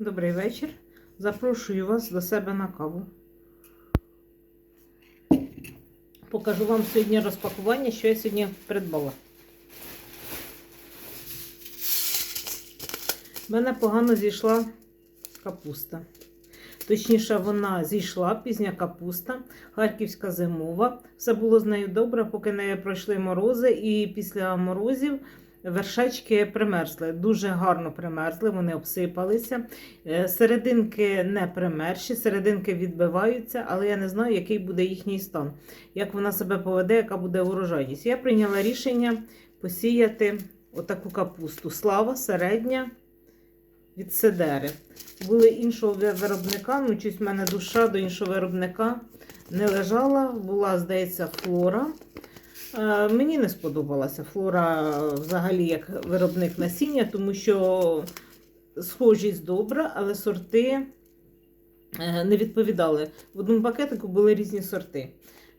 Добрий вечір. Запрошую вас до себе на каву. Покажу вам сьогодні розпакування, що я сьогодні придбала. В мене погано зійшла капуста. Точніше, вона зійшла, пізня капуста, харківська зимова. Все було з нею добре, поки не пройшли морози, і після морозів вершечки примерзли. Дуже гарно примерзли, вони обсипалися. Е, Серединки не примерші, серединки відбиваються, але я не знаю, який буде їхній стан, як вона себе поведе, яка буде урожайність. Я прийняла рішення посіяти отаку капусту. Слава середня від Седери. Були іншого виробника, ну щось в мене душа до іншого виробника не лежала. Була, здається, флора. Е, Мені не сподобалася флора взагалі як виробник насіння, тому що схожість добра, але сорти е, не відповідали. В одному пакетику були різні сорти.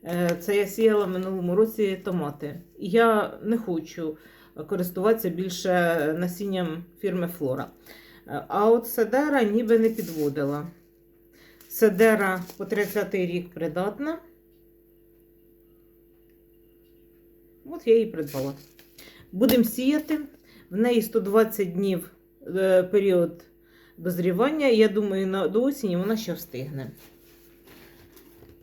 Е, Це я сіяла в минулому році томати. Я не хочу користуватися більше насінням фірми Флора. А от Седера ніби не підводила. Седера по 30-й рік придатна. От я її придбала. Будемо сіяти. В неї 120 днів е, період дозрівання. Я думаю, до осені вона ще встигне.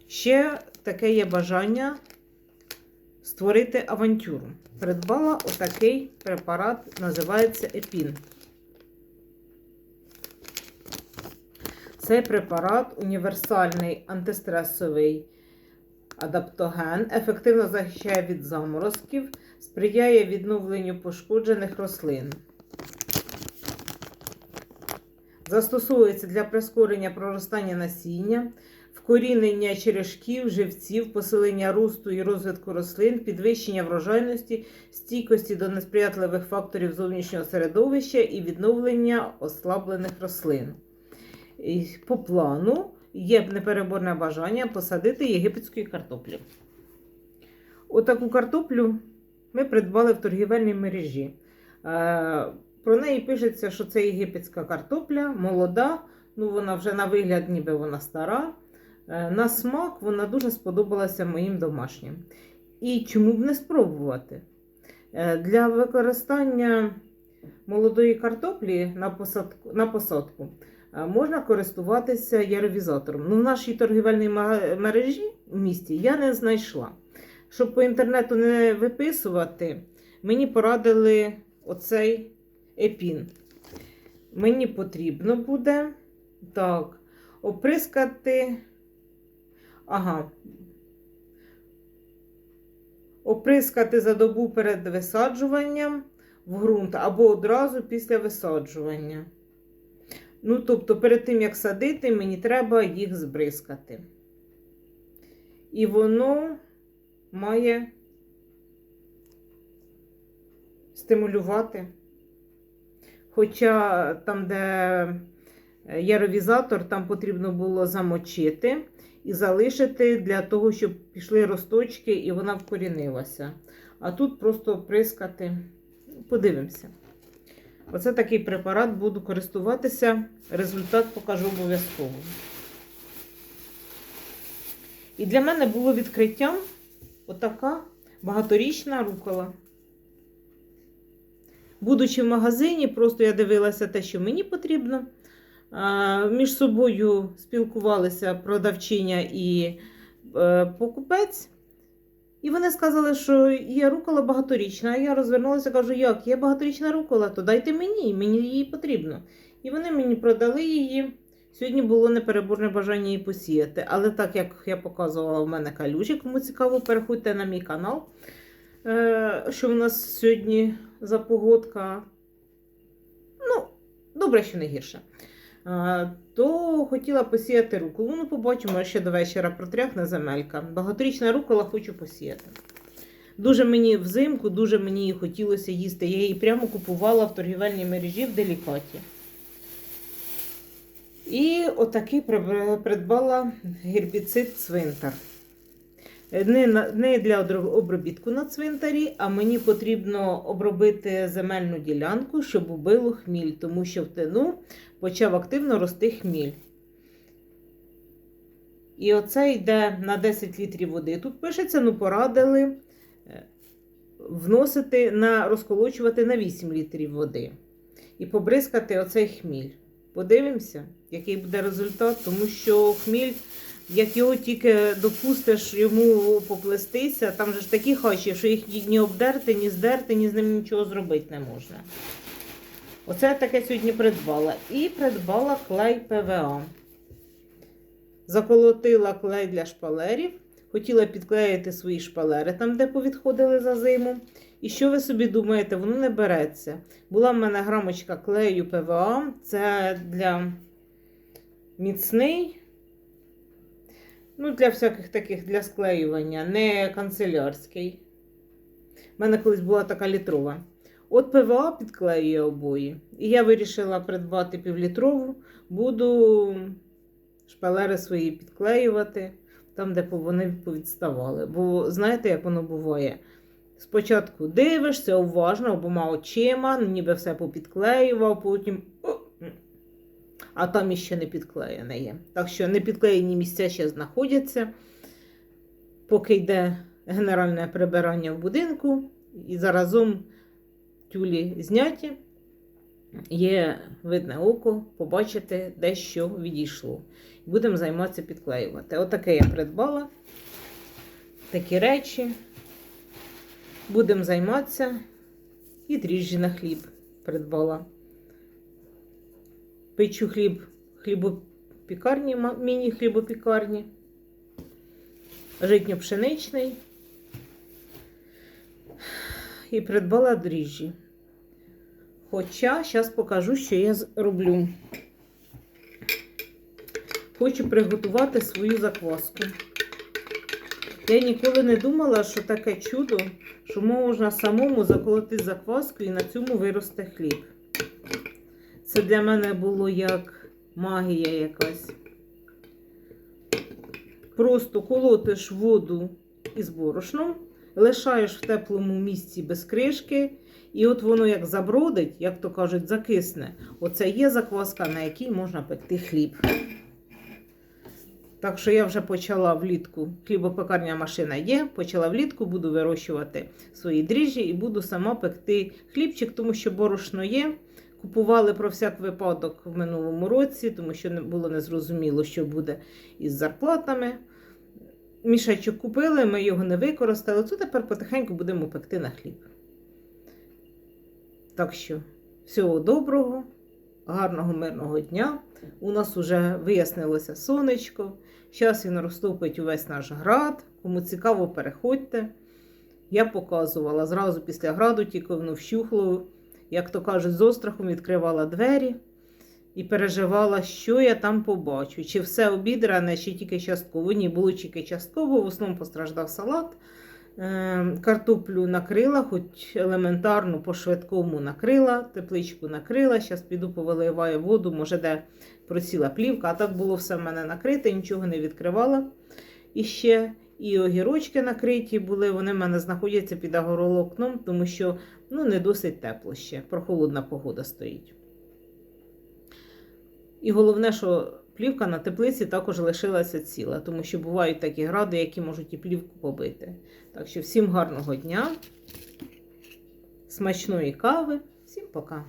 Ще таке є бажання створити авантюру. Придбала отакий препарат, називається Епін. Цей препарат універсальний антистресовий адаптоген, ефективно захищає від заморозків, сприяє відновленню пошкоджених рослин. Застосовується для прискорення проростання насіння, вкорінення черешків, живців, посилення росту і розвитку рослин, підвищення врожайності, стійкості до несприятливих факторів зовнішнього середовища і відновлення ослаблених рослин. І По плану є непереборне бажання посадити єгипетської картоплі. Отаку картоплю ми придбали в торгівельній мережі. Е, Про неї пишеться, що це єгипетська картопля, молода, ну вона вже на вигляд, ніби вона стара. Е, На смак вона дуже сподобалася моїм домашнім. І чому б не спробувати? Е, Для використання молодої картоплі на посадку, можна користуватися яровізатором. Ну, в нашій торгівельній мережі в місті я не знайшла. Щоб по інтернету не виписувати, мені порадили оцей епін. Мені потрібно буде так, оприскати. Ага. Оприскати за добу перед висаджуванням в ґрунт або одразу після висаджування. Ну, тобто, перед тим, як садити, мені треба їх збризкати. І воно має стимулювати. Хоча там, де яровізатор, там потрібно було замочити і залишити для того, щоб пішли росточки і вона вкорінилася. А тут просто прискати. Подивимося. Оце такий препарат буду користуватися. Результат покажу обов'язково. І для мене було відкриттям отака багаторічна рукола. Будучи в магазині, просто я дивилася те, що мені потрібно. Між собою спілкувалися продавчиня і е, покупець. І вони сказали, що є рукола багаторічна. Я розвернулася кажу, як є багаторічна рукола, то дайте мені, мені її потрібно. І вони мені продали її. Сьогодні було непереборне бажання її посіяти. Але так як я показувала, в мене калюжі, кому цікаво, переходьте на мій канал. Е, Що в нас сьогодні за погодка? Ну, добре, що не гірше. То хотіла посіяти руколу. Ну, побачимо, ще до вечора протряхне земелька. Багаторічна рукола хочу посіяти. Дуже мені взимку, дуже мені її хотілося їсти. Я її прямо купувала в торгівельній мережі в делікаті. І отакий придбала гербіцид цвинтар. Е, Не, не для обробітку на цвинтарі, а мені потрібно обробити земельну ділянку, щоб убило хміль, тому що в тину почав активно рости хміль. І оце йде на 10 літрів води. Тут пишеться, ну порадили е, вносити на розколочувати на 8 літрів води і побризкати оцей хміль. Подивимося, який буде результат, тому що хміль, як його тільки допустиш йому поплестися, там же ж такі хащі, що їх ні обдерти, ні здерти, ні з ним нічого зробити не можна. Оце я таке сьогодні придбала. І придбала клей ПВА. Заколотила клей для шпалерів. Хотіла підклеїти свої шпалери там, де повідходили за зиму. І що ви собі думаєте, воно не береться. Була в мене грамочка клею ПВА. Це для міцний. Ну, для всяких таких для склеювання, не канцелярський. У мене колись була така літрова. От ПВА підклеює обої. І я вирішила придбати півлітрову. Буду шпалери свої підклеювати там, де вони повідставали. Бо знаєте, як воно буває? Спочатку дивишся уважно обома очима, ніби все попідклеював, потім. о, А там іще не підклеєне є. Так що не підклеєні місця ще знаходяться. Поки йде генеральне прибирання в будинку, і заразом тюлі зняті, є видне око, побачити, де що відійшло. Будемо займатися підклеювати. Отаке я придбала. Такі речі. Будемо займатися. І дріжджі на хліб придбала. Печу хліб хлібопікарні, міні-хлібопікарні. Житньо-пшеничний. І придбала дріжджі. Хоча зараз покажу, що я роблю. Хочу приготувати свою закваску. Я ніколи не думала, що таке чудо, що можна самому заколоти закваску і на цьому виросте хліб. Це для мене було як магія якась. Просто колотиш воду із борошном, лишаєш в теплому місці без кришки, і от воно як забродить, як то кажуть, закисне. Оце є закваска, на якій можна пекти хліб. Так що я вже почала влітку, хлібопекарня машина є, почала влітку, буду вирощувати свої дріжджі і буду сама пекти хлібчик, тому що борошно є. Купували про всяк випадок в минулому році, тому що було незрозуміло, що буде із зарплатами. Мішечок купили, ми його не використали. То тепер потихеньку будемо пекти на хліб. Так що, всього доброго, гарного мирного дня. У нас вже вияснилося сонечко. Зараз він розтопить увесь наш град. Кому цікаво, переходьте. Я показувала зразу після граду, тільки воно вщухло, як то кажуть, з острахом відкривала двері і переживала, що я там побачу. Чи все обідране, чи тільки частково. Ні, було тільки частково, в основному постраждав салат. Е, Картоплю накрила, хоч елементарно по-швидкому накрила, тепличку накрила. Зараз піду повиливаю воду, може, де просіла плівка, а так було все в мене накрите, нічого не відкривала. І ще і огірочки накриті були, вони в мене знаходяться під агоролокном, тому що ну, не досить тепло ще, прохолодна погода стоїть. І головне, що плівка на теплиці також лишилася ціла, тому що бувають такі гради, які можуть і плівку побити. Так що всім гарного дня, смачної кави, всім пока!